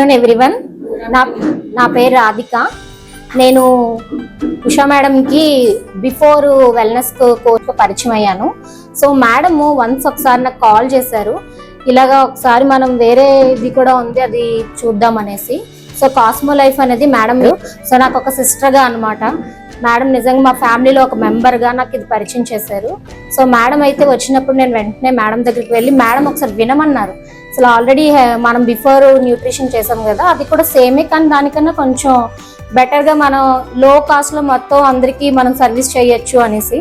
Hello everyone నా నా పేరు రాధిక. నేను ఉషా మేడంకి బిఫోర్ వెల్నెస్ కోచ్ పరిచయం అయ్యాను. సో మేడము వన్స్ ఒకసారి నాకు కాల్ చేశారు. ఇలాగా ఒకసారి మనం వేరే ఇది కూడా ఉంది అది చూద్దాం అనేసి. సో కాస్మో లైఫ్ అనేది మేడం సో నాకు ఒక సిస్టర్గా అన్నమాట. మేడం నిజంగా మా ఫ్యామిలీలో ఒక మెంబర్గా నాకు ఇది పరిచయం చేశారు. సో మేడం అయితే వచ్చినప్పుడు నేను వెంటనే మేడం దగ్గరికి వెళ్ళి మేడం ఒకసారి వినమన్నారు. అసలు ఆల్రెడీ మనం బిఫోర్ న్యూట్రిషన్ చేసాం కదా అది కూడా సేమే కానీ దానికన్నా కొంచెం బెటర్గా మనం లో కాస్ట్లో మొత్తం అందరికీ మనం సర్వీస్ చేయొచ్చు అనేసి.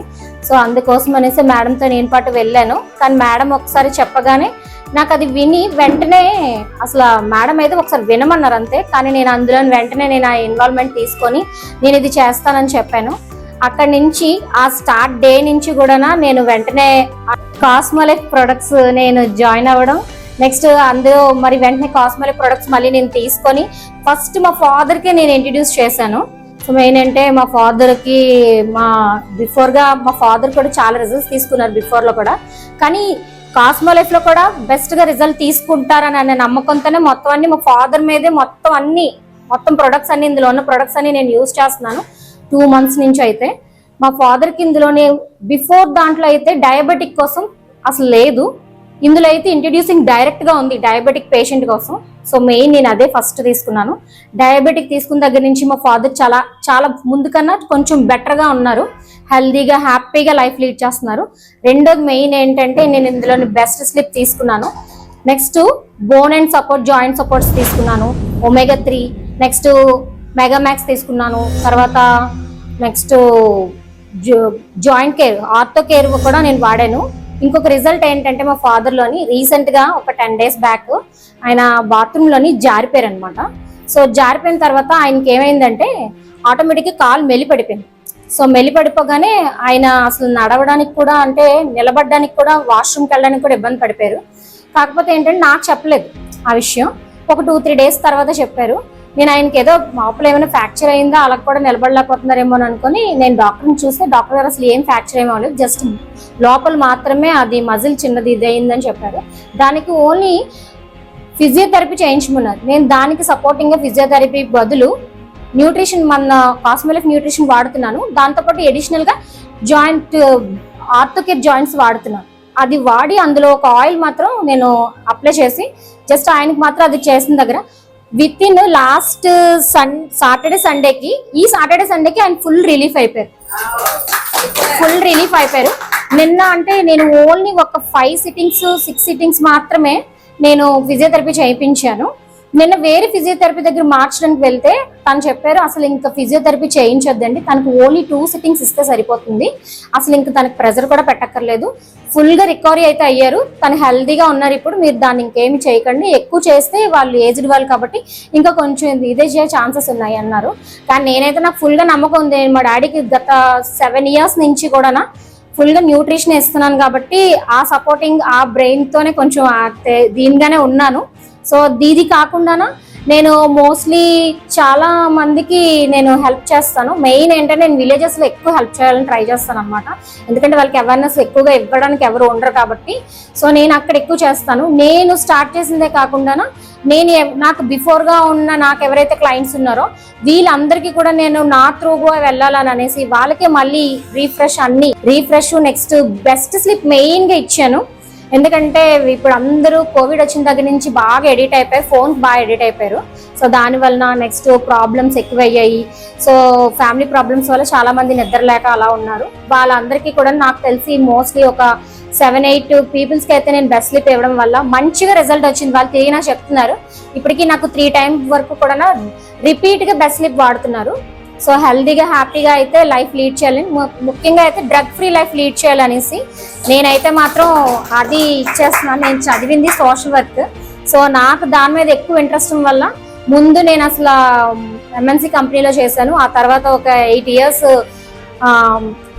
సో అందుకోసం అనేసి మేడంతో నేను పాటు వెళ్ళాను. కానీ మేడం ఒకసారి చెప్పగానే నాకు అది విని వెంటనే అసలు మేడం అయితే ఒకసారి వినమన్నారు అంతే. కానీ నేను అందులో వెంటనే నేను ఆ ఇన్వాల్వ్మెంట్ తీసుకొని నేను ఇది చేస్తానని చెప్పాను. అక్కడి నుంచి ఆ స్టార్ట్ డే నుంచి కూడా నేను వెంటనే కాస్మోలిక్ ప్రొడక్ట్స్ నేను జాయిన్ అవ్వడం. నెక్స్ట్ అందులో మరి వెంటనే కాస్మెటిక్ ప్రొడక్ట్స్ మళ్ళీ నేను తీసుకొని ఫస్ట్ మా ఫాదర్కే నేను ఇంట్రడ్యూస్ చేశాను. సో మెయిన్ అంటే మా ఫాదర్కి మా బిఫోర్గా మా ఫాదర్ కూడా చాలా రిజల్ట్స్ తీసుకున్నారు బిఫోర్లో కూడా. కానీ కాస్మో లైఫ్లో కూడా బెస్ట్గా రిజల్ట్ తీసుకుంటారని అనే నమ్మకంతోనే మొత్తం అన్ని మా ఫాదర్ మీదే మొత్తం అన్ని మొత్తం ప్రొడక్ట్స్ అన్ని ఇందులో ఉన్న ప్రొడక్ట్స్ అన్ని నేను యూజ్ చేస్తున్నాను. టూ మంత్స్ నుంచి అయితే. మా ఫాదర్కి ఇందులోనే బిఫోర్ దాంట్లో అయితే డయాబెటిక్ కోసం అసలు లేదు. ఇందులో అయితే ఇంట్రడ్యూసింగ్ డైరెక్ట్గా ఉంది డయాబెటిక్ పేషెంట్ కోసం. సో మెయిన్ నేను అదే ఫస్ట్ తీసుకున్నాను. డయాబెటిక్ తీసుకున్న దగ్గర నుంచి మా ఫాదర్ చాలా చాలా ముందు కన్నా కొంచెం బెటర్గా ఉన్నారు. హెల్దీగా హ్యాపీగా లైఫ్ లీడ్ చేస్తున్నారు. రెండోది మెయిన్ ఏంటంటే నేను ఇందులోని బెస్ట్ స్లిప్ తీసుకున్నాను. Next bone and support joint supports తీసుకున్నాను. Omega three. నెక్స్ట్ మెగామాక్స్ తీసుకున్నాను. తర్వాత next joint care ortho care కూడా నేను వాడాను. ఇంకొక రిజల్ట్ ఏంటంటే మా ఫాదర్లోని రీసెంట్గా ఒక టెన్ డేస్ బ్యాక్ ఆయన బాత్రూంలోని జారిపోయారు అనమాట సో జారిపోయిన తర్వాత ఆయనకి ఏమైందంటే ఆటోమేటిక్గా కాలు మెలి పడిపోయింది సో మెలిపడిపోగానే ఆయన అసలు నడవడానికి కూడా అంటే నిలబడడానికి కూడా వాష్రూమ్కి వెళ్ళడానికి కూడా ఇబ్బంది పడిపోయారు. కాకపోతే ఏంటంటే నాకు చెప్పలేదు ఆ విషయం. ఒక టూ త్రీ డేస్ తర్వాత చెప్పారు. నేను ఆయనకి ఏదో మాపులు ఏమైనా ఫ్రాక్చర్ అయిందా అలా కూడా నిలబడలేకపోతున్నారేమో అనుకుని నేను డాక్టర్ని చూస్తే డాక్టర్ గారు అసలు ఏం ఫ్రాక్చర్ ఏమో లేదు జస్ట్ లోపల మాత్రమే అది మజిల్ చిన్నది ఇది అయిందని చెప్పారు. దానికి ఓన్లీ ఫిజియోథెరపీ చేయించమన్నారు. నేను దానికి సపోర్టింగ్గా ఫిజియోథెరపీ బదులు న్యూట్రిషన్ మన కాస్మెటిక్ న్యూట్రిషన్ వాడుతున్నాను. దాంతోపాటు ఎడిషనల్గా జాయింట్ ఆర్థోకేర్ జాయింట్స్ వాడుతున్నాను. అది వాడి అందులో ఒక ఆయిల్ మాత్రం నేను అప్లై చేసి జస్ట్ ఆయనకి మాత్రం అది చేసిన దగ్గర with in last sun Saturday సండేకి ఈ సాటర్డే సండేకి ఆయన ఫుల్ రిలీఫ్ అయిపోయారు. ఫుల్ రిలీఫ్ అయిపోయారు. నిన్న అంటే నేను ఓన్లీ ఒక ఫైవ్ సిట్టింగ్స్ సిక్స్ సిట్టింగ్స్ మాత్రమే నేను ఫిజియోథెరపీ చేయించాను. నిన్న వేరే ఫిజియోథెరపీ దగ్గర మార్చడానికి వెళ్తే తను చెప్పారు అసలు ఇంకా ఫిజియోథెరపీ చేయించొద్దండి. తనకు ఓన్లీ టూ సిట్టింగ్స్ ఇస్తే సరిపోతుంది. అసలు ఇంకా తనకు ప్రెజర్ కూడా పెట్టక్కర్లేదు. ఫుల్గా రికవరీ అయితే అయ్యారు. తను హెల్దీగా ఉన్నారు ఇప్పుడు. మీరు దాన్ని ఇంకేమి చేయకండి. ఎక్కువ చేస్తే వాళ్ళు ఏజ్డ్ వాళ్ళు కాబట్టి ఇంకా కొంచెం ఇదే చేయ ఛాన్సెస్ ఉన్నాయి అన్నారు. కానీ నేనైతే నాకు ఫుల్గా నమ్మకం ఉంది. మా డాడీకి గత సెవెన్ ఇయర్స్ నుంచి కూడా ఫుల్గా న్యూట్రిషన్ ఇస్తున్నాను కాబట్టి ఆ సపోర్టింగ్ ఆ బ్రెయిన్తోనే కొంచెం దీనిగానే ఉన్నాను. సో దీది కాకుండా నేను మోస్ట్లీ చాలా మందికి నేను హెల్ప్ చేస్తాను. మెయిన్ ఏంటంటే నేను విలేజెస్లో ఎక్కువ హెల్ప్ చేయాలని ట్రై చేస్తాను అనమాట ఎందుకంటే వాళ్ళకి అవేర్నెస్ ఎక్కువగా ఇవ్వడానికి ఎవరు ఉండరు కాబట్టి. సో నేను అక్కడ ఎక్కువ చేస్తాను. నేను స్టార్ట్ చేసిందే కాకుండా నేను నాకు బిఫోర్గా ఉన్న నాకు ఎవరైతే క్లయింట్స్ ఉన్నారో వీళ్ళందరికీ కూడా నేను నా త్రూగా వెళ్ళాలని అనేసి వాళ్ళకే మళ్ళీ రీఫ్రెష్ అన్ని రీఫ్రెష్ నెక్స్ట్ బెస్ట్ స్లిప్ మెయిన్గా ఇచ్చాను. ఎందుకంటే ఇప్పుడు అందరూ కోవిడ్ వచ్చిన దగ్గర నుంచి బాగా ఎడిట్ అయిపోయి ఫోన్ బాగా ఎడిట్ అయిపోయారు. సో దాని వలన నెక్స్ట్ ప్రాబ్లమ్స్ ఎక్కువయ్యాయి. సో ఫ్యామిలీ ప్రాబ్లమ్స్ వల్ల చాలా మంది నిద్రలేక అలా ఉన్నారు. వాళ్ళందరికీ కూడా నాకు తెలిసి మోస్ట్లీ ఒక సెవెన్ ఎయిట్ పీపుల్స్కి అయితే నేను బెస్ట్ స్లిప్ ఇవ్వడం వల్ల మంచిగా రిజల్ట్ వచ్చింది. వాళ్ళు తిరిగి నాకు చెప్తున్నారు. ఇప్పటికీ నాకు త్రీ టైమ్స్ వరకు కూడా రిపీట్గా బెస్ట్ స్లిప్ వాడుతున్నారు. సో హెల్దీగా హ్యాపీగా అయితే లైఫ్ లీడ్ చేయాలని ము- ముఖ్యంగా అయితే డ్రగ్ ఫ్రీ లైఫ్ లీడ్ చేయాలనేసి నేనైతే మాత్రం అది ఇచ్చేస్తున్నాను. నేను చదివింది సోషల్ వర్క్. సో నాకు దాని మీద ఎక్కువ ఇంట్రెస్ట్ వల్ల ముందు నేను అసలు ఎంఎన్సీ కంపెనీలో చేశాను. ఆ తర్వాత ఒక ఎయిట్ ఇయర్స్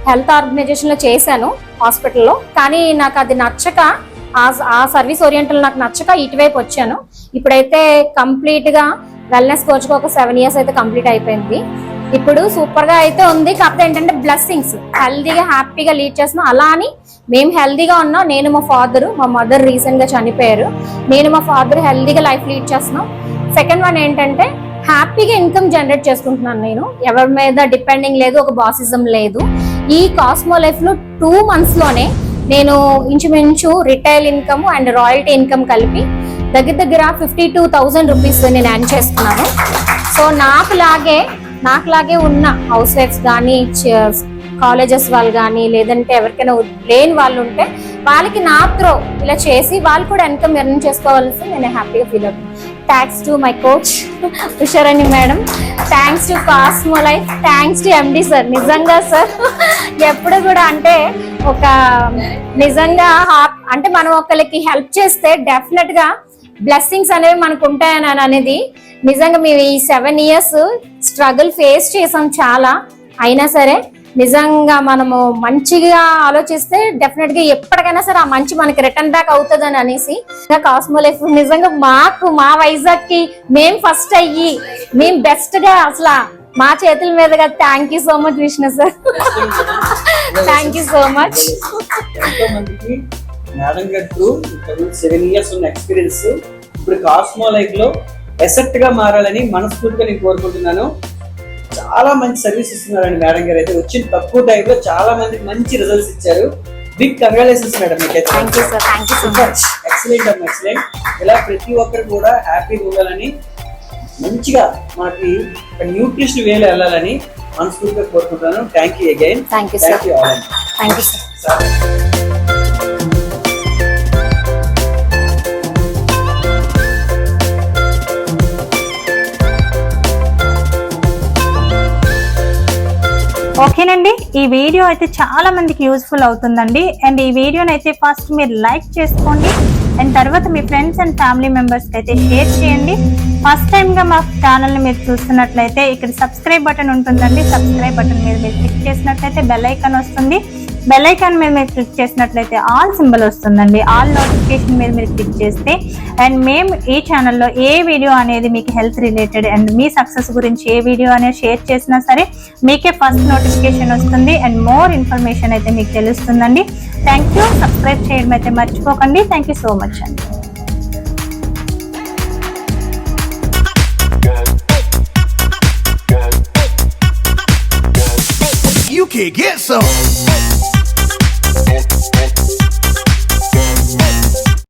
హెల్త్ ఆర్గనైజేషన్లో చేశాను హాస్పిటల్లో. కానీ నాకు అది నచ్చక ఆ ఆ సర్వీస్ ఓరియంటల్ నాకు నచ్చక ఇటువైపు వచ్చాను. ఇప్పుడైతే కంప్లీట్గా వెల్నెస్ కోచ్కి ఒక సెవెన్ ఇయర్స్ అయితే కంప్లీట్ అయిపోయింది. ఇప్పుడు సూపర్గా అయితే ఉంది. కాకపోతే ఏంటంటే బ్లెస్సింగ్స్ హెల్దీగా హ్యాపీగా లీడ్ చేస్తున్నాం. అలా అని మేము హెల్దీగా ఉన్నాం. నేను మా ఫాదర్ మా మదర్ రీసెంట్గా చనిపోయారు. నేను మా ఫాదర్ హెల్దీగా లైఫ్ లీడ్ చేస్తున్నాం. సెకండ్ వన్ ఏంటంటే హ్యాపీగా ఇన్కమ్ జనరేట్ చేసుకుంటున్నాను నేను. ఎవరి మీద డిపెండింగ్ లేదు ఒక బాసిజం లేదు. ఈ కాస్మో లైఫ్లో టూ మంత్స్లోనే నేను ఇంచుమించు retail income and royalty income కలిపి దగ్గర దగ్గర ఫిఫ్టీ టూ థౌజండ్ రూపీస్ నేను ఎర్న్ చేస్తున్నాను సో నాకు లాగే నాకు లాగే ఉన్న హౌస్ వైఫ్స్ కానీ కాలేజెస్ వాళ్ళు కానీ లేదంటే ఎవరికైనా లేని వాళ్ళు ఉంటే వాళ్ళకి నా త్రో ఇలా చేసి వాళ్ళు కూడా ఇన్కమ్ ఎర్న్ చేసుకోవాల్సి నేను హ్యాపీగా ఫీల్ అవుతాను. Thanks to my coach Usharani madam. Thanks to Cosmo life thanks to MD sir నిజంగా సార్ ఎప్పుడు కూడా అంటే ఒక నిజంగా హా- అంటే మనం ఒకరికి హెల్ప్ చేస్తే డెఫినెట్గా బ్లెస్సింగ్స్ అనేవి మనకు ఉంటాయని అనేది నిజంగా మేము ఈ సెవెన్ ఇయర్స్ స్ట్రగుల్ ఫేస్ చేసాం చాలా. అయినా సరే నిజంగా మనము మంచిగా ఆలోచిస్తే డెఫినెట్గా ఎప్పటికైనా సరే ఆ మంచి మనకి రిటర్న్ బ్యాక్ అవుతుందని అనేసి కాస్మో లైఫ్ నిజంగా మాకు మా వైజాగ్కి మేం ఫస్ట్ అయ్యి మేం బెస్ట్గా అసలు మా చేతుల మీదుగా thank you so much Vishnu sir thank you so much madam గారు సెవెన్ ఇయర్స్ ఉన్న ఎక్స్పీరియన్స్ ఇప్పుడు కాస్మో లైఫ్లో ఎసెట్గా మారాలని మనస్ఫూర్తిగా నేను కోరుకుంటున్నాను. చాలా మంచి సర్వీస్ ఇస్తున్నారండి మేడం గారు అయితే. వచ్చిన తక్కువ టైంలో చాలా మందికి మంచి రిజల్ట్స్ ఇచ్చారు. Big congratulations madam much excellent అమ్మ ఎక్సలెంట్ ఇలా ప్రతి ఒక్కరు కూడా హ్యాపీగా ఉండాలని మంచిగా మనకి న్యూట్రిషన్ వేలు వెళ్ళాలని మనస్ఫూర్తిగా కోరుకుంటున్నాను. Thank you again thank you thank you sir ఓకేనండి? ఈ వీడియో అయితే చాలా మందికి యూస్ఫుల్ అవుతుందండి. అండ్ ఈ వీడియోని అయితే ఫస్ట్ మీరు లైక్ చేసుకోండి. అండ్ తర్వాత మీ ఫ్రెండ్స్ అండ్ ఫ్యామిలీ మెంబర్స్కి అయితే షేర్ చేయండి. ఫస్ట్ టైంగా మా ఛానల్ని మీరు చూస్తున్నట్లయితే ఇక్కడ సబ్స్క్రైబ్ బటన్ ఉంటుందండి. సబ్స్క్రైబ్ బటన్ మీద మీరు క్లిక్ చేసినట్లయితే బెల్ ఐకాన్ వస్తుంది. బెల్ ఐకాన్ మీద మీరు క్లిక్ చేసినట్లయితే ఆల్ సింబల్ వస్తుందండి. ఆల్ నోటిఫికేషన్ మీద మీరు క్లిక్ చేస్తే అండ్ మేము ఈ ఛానల్లో ఏ వీడియో అనేది మీకు హెల్త్ రిలేటెడ్ అండ్ మీ సక్సెస్ గురించి ఏ వీడియో అనేది షేర్ చేసినా సరే మీకే ఫస్ట్ నోటిఫికేషన్ వస్తుంది అండ్ మోర్ ఇన్ఫర్మేషన్ అయితే మీకు తెలుస్తుందండి. థ్యాంక్ యూ సబ్స్క్రైబ్ చేయడం అయితే మర్చిపోకండి. థ్యాంక్ యూ సో మచ్ అండి. You can get some. Stop.